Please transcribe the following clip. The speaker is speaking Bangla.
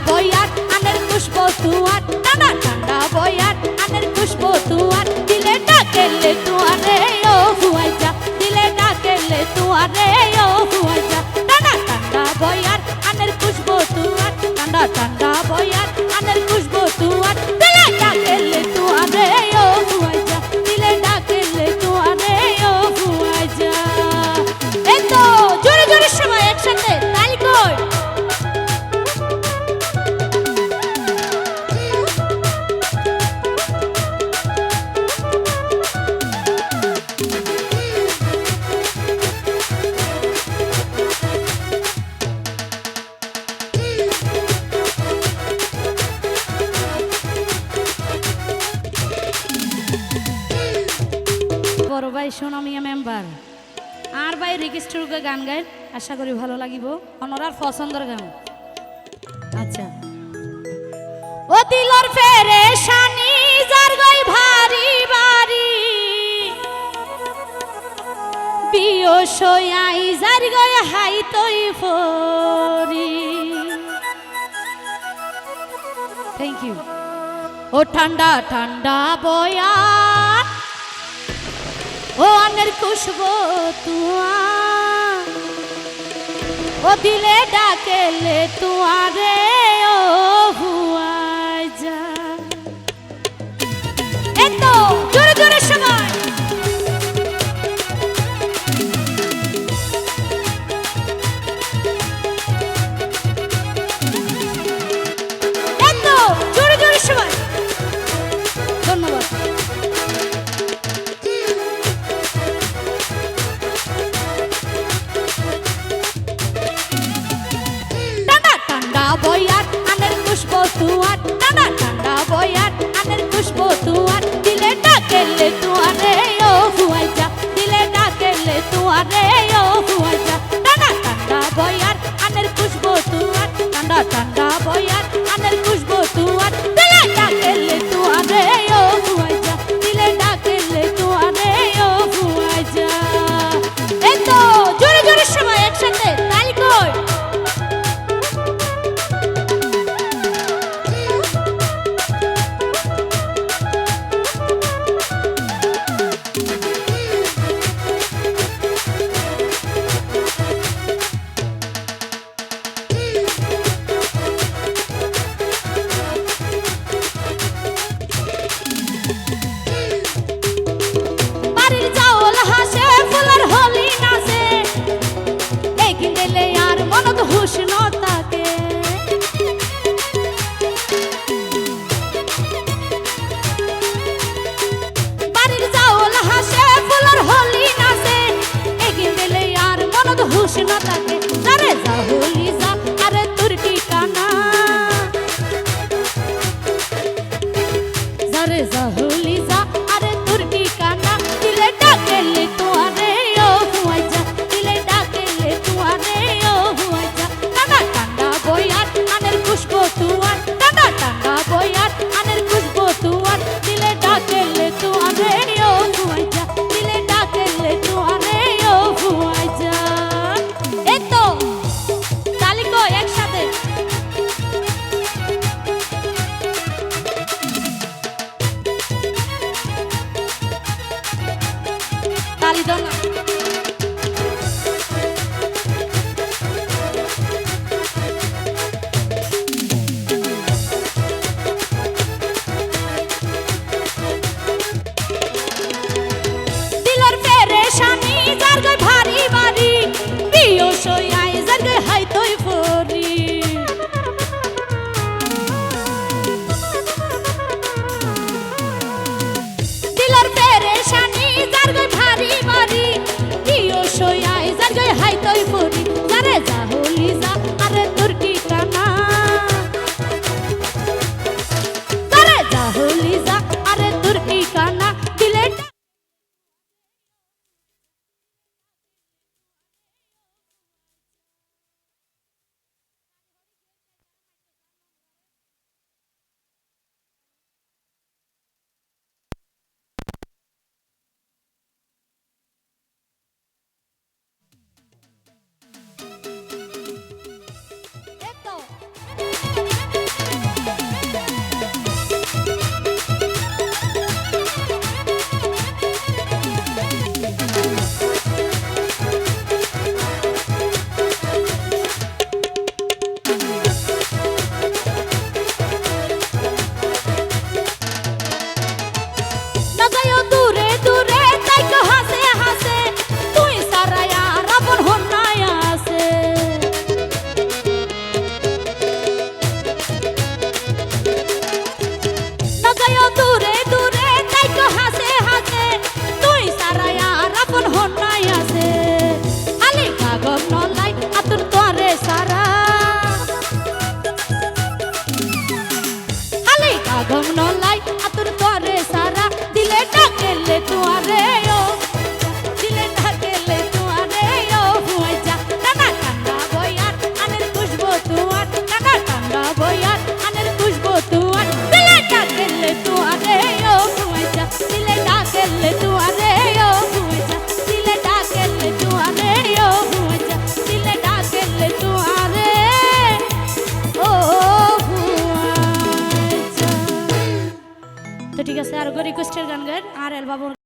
boy. ভাই সোনামিয়া মেম্বার আর ভাই রেজিস্টার গান গাই আশা করি ভালো লাগিব। অনরার পছন্দের গান। আচ্ছা। ও দিলর ফেরে শানি যার গই ভারি বাড়ি। বিও সয়াই, যার গই হাই তৈ ফরি। থ্যাংক ইউ ও ঠান্ডা ঠান্ডা বয়া ও আনের খুশবো ও দিলে ডাকেলে তুয়ারে ও হুয়া যা এত voy a tener los postulados. উষ্ণতাকে হরিদনা সাধন নলাই আতুর তরে সারা দিলে ডাকেলে তোয়ারে আর গরি কুষ্টের গান গান আর এল বাবুর